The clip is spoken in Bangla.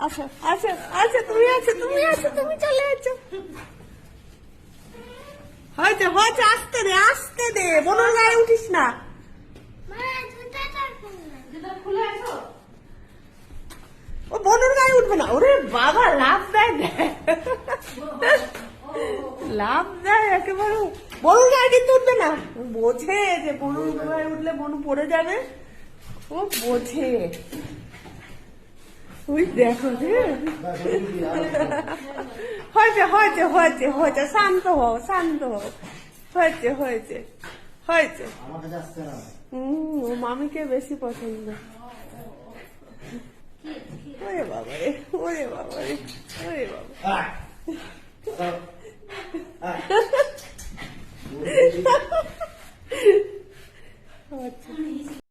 আচ্ছা আচ্ছা আচ্ছা তুমি আছো তুমি আছো তুমি চলে আছো হয়তো হয়তো আসতে দে আসতে দে বনুর গায়ে উঠিস না। ও বনুর গায়ে উঠবে না ওরে বাবা লাভ দেয় দেখ। লাভ দেয় একেবারে বনুর গায়ে কিন্তু উঠবে না। বোঝে যে গায়ে উঠলে বনু পড়ে যাবে। ও বোঝে। দেখো হয়েছে হয়েছে শান্ত হও শান্ত হও। হয়েছে হয়েছে হয়েছে। ও মামিকে বেশি পছন্দ। ওরে বাবা রে ওরে বাবা রে ওরে বাবা Bye.